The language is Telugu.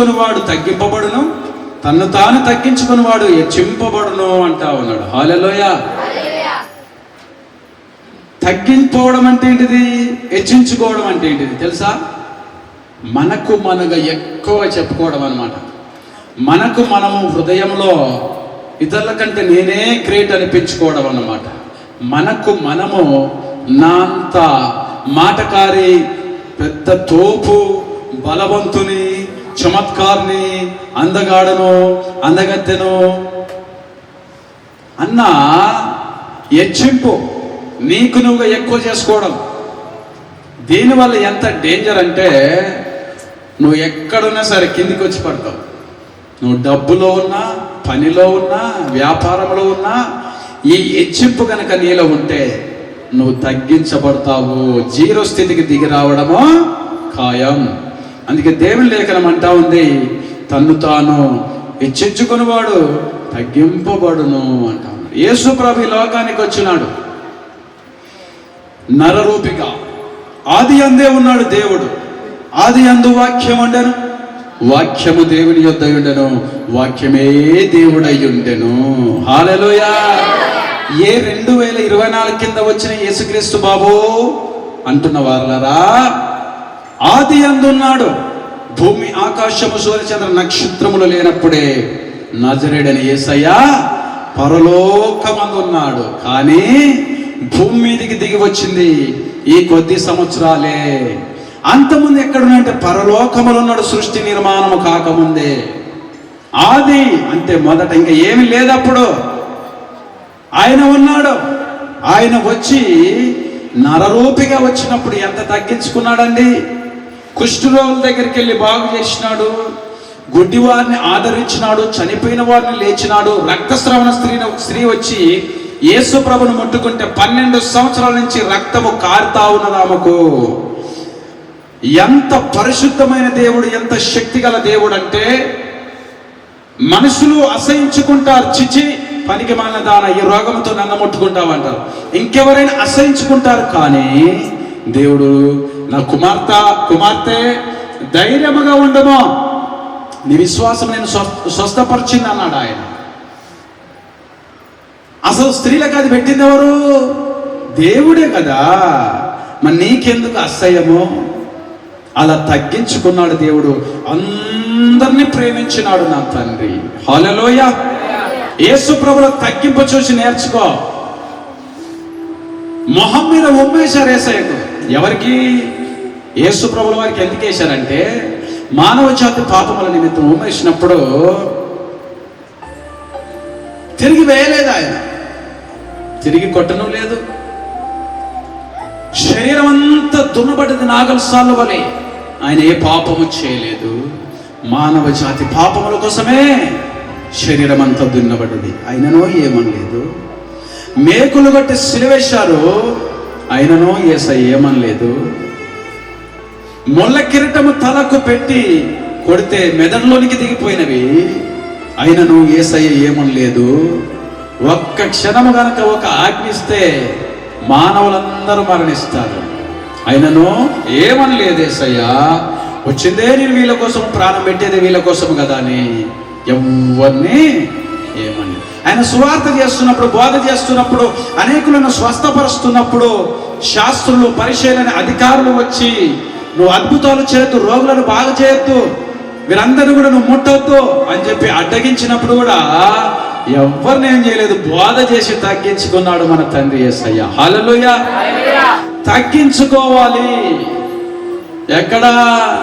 హెచ్చించుకొని తగ్గింపబడును? తన్ను తాను తగ్గించుకునివాడు హెచ్చింపబడును అంటా ఉన్నాడు. హాలలోయ తగ్గించుకోవడం అంటే ఏంటిది? హెచ్చించుకోవడం అంటే ఏంటిది? తెలుసా? మనకు మనగా ఎక్కువ చెప్పుకోవడం అన్నమాట. మనకు మనము హృదయంలో ఇతరుల కంటే నేనే గ్రేట్ అనిపించుకోవడం అన్నమాట. మనకు మనము నా అంత మాటకారి పెద్ద తోపు బలవంతుని చమత్కారిని అందగాడను అందగత్తెను అన్న హెచ్చింపు నీకు నువ్వుగా ఎక్కువ చేసుకోవడం. దీనివల్ల ఎంత డేంజర్ అంటే నువ్వు ఎక్కడున్నా సరే కిందికి వచ్చి పడతావు. నువ్వు డబ్బులో ఉన్నా పనిలో ఉన్నా వ్యాపారంలో ఉన్నా ఈ హెచ్చింపు కనుక నీలో ఉంటే నువ్వు తగ్గించబడతావు. జీరో స్థితికి దిగి రావడము ఖాయం. అందుకే దేవుని లేఖనం అంటా ఉంది తన్ను తాను హెచ్చించుకునేవాడు తగ్గింపబడును అంటా ఉన్నాడు యేసు ప్రభు లోకానికి వచ్చినాడు. నరరూపిగా ఆది అందే ఉన్నాడు దేవుడు. ఆది అందు వాక్యం ఉండను వాక్యము దేవుని యొద్ద ఉండెను వాక్యమే దేవుడై ఉండెను. హాలలోయా! ఏ రెండు వేల ఇరవై నాలుగు కింద వచ్చిన యేసుక్రీస్తు బాబు? అంటున్న వారలరా ఆది అందున్నాడు. భూమి ఆకాశము సూర్యచంద్ర నక్షత్రములు లేనప్పుడే నజరేడని యేసయ్య పరలోకమందున్నాడు. కానీ భూమి మీదకి దిగి వచ్చింది ఈ కొద్ది సంవత్సరాలే. అంతముందు ఎక్కడున్నాయంటే పరలోకములు ఉన్నాడు సృష్టి నిర్మాణము కాకముందే. ఆది అంటే మొదట ఇంకా ఏమి లేదప్పుడు ఆయన ఉన్నాడు. ఆయన వచ్చి నరరూపిగా వచ్చినప్పుడు ఎంత తగ్గించుకున్నాడండి? కుష్ఠరోగుల దగ్గరికి వెళ్ళి బాగు చేసినాడు గుడ్డి వారిని ఆదరించినాడు చనిపోయిన వారిని లేచినాడు రక్తస్రవణ స్త్రీని ఒక స్త్రీ వచ్చి యేసు ప్రభును ముట్టుకుంటే పన్నెండు సంవత్సరాల నుంచి రక్తము కారుతా ఉన్నది ఆమెకు. ఎంత పరిశుద్ధమైన దేవుడు ఎంత శక్తిగల దేవుడు అంటే మనుషులు అసహించుకుంటారు చిచి పనికి మాలిన దాన ఈ రోగంతో నన్ను ముట్టుకుంటామంటారు ఇంకెవరైనా అసహించుకుంటారు కానీ దేవుడు నా కుమార్తె కుమార్తె ధైర్యముగా ఉండము. నీ విశ్వాసం నేను స్వ- స్వస్థపరిచింది అన్నాడు ఆయన. అసలు స్త్రీలకు అది పెట్టింది ఎవరు? దేవుడే కదా. మరి నీకెందుకు అసహ్యము? అలా తగ్గించుకున్నాడు దేవుడు. అందరినీ ప్రేమించినాడు నా తండ్రి. హాలలోయ యేసు ప్రభుల తగ్గింపు చూసి నేర్చుకో. మొహం మీద ఉమ్మేశారు ఏసయ్యకు. ఎవరికి? యేసు ప్రభుల వారికి ఎందుకు వేశారంటే మానవ జాతి పాపముల నిమిత్తం ఉమ్మేసినప్పుడు తిరిగి వేయలేదు ఆయన. తిరిగి కొట్టడం లేదు. శరీరం అంతా దున్నబడింది నాగల్సాల వలె ఆయన ఏ పాపము చేయలేదు. మానవ జాతి పాపముల కోసమే శరీరం అంతా దున్నబడ్డది ఆయననో ఏమనలేదు. మేకులు గట్టి సిలివేశారు. ఆయననో ఏస ఏమనలేదు. ముళ్ళ కిరీటము తలకు పెట్టి కొడితే మెదడులోనికి దిగిపోయినవి. అయినను ఏసయ్య ఏమనలేదు. ఒక్క క్షణము గనక ఒక ఆజ్ఞిస్తే మానవులందరూ మరణిస్తారు. అయినను ఏమనలేదు ఏసయ్య. వచ్చిందే నేను వీళ్ళ కోసం ప్రాణం పెట్టేది వీళ్ళ కోసం కదా అని ఎవరిని ఏమని ఆయన సువార్త చేస్తున్నప్పుడు బోధ చేస్తున్నప్పుడు అనేకులను స్వస్థపరుస్తున్నప్పుడు శాస్త్రులు పరిశీలన అధికారులు వచ్చి నువ్వు అద్భుతాలు చేయొద్దు రోగులను బాగు చేయొద్దు వీరందరూ కూడా నువ్వు ముట్టొద్దు అని చెప్పి అడ్డగించినప్పుడు కూడా ఎవరిని ఏం చేయలేదు బోధ చేసి తగ్గించుకున్నాడు మన తండ్రి యేసయ్య హల్లెలూయా. తగ్గించుకోవాలి. ఎక్కడ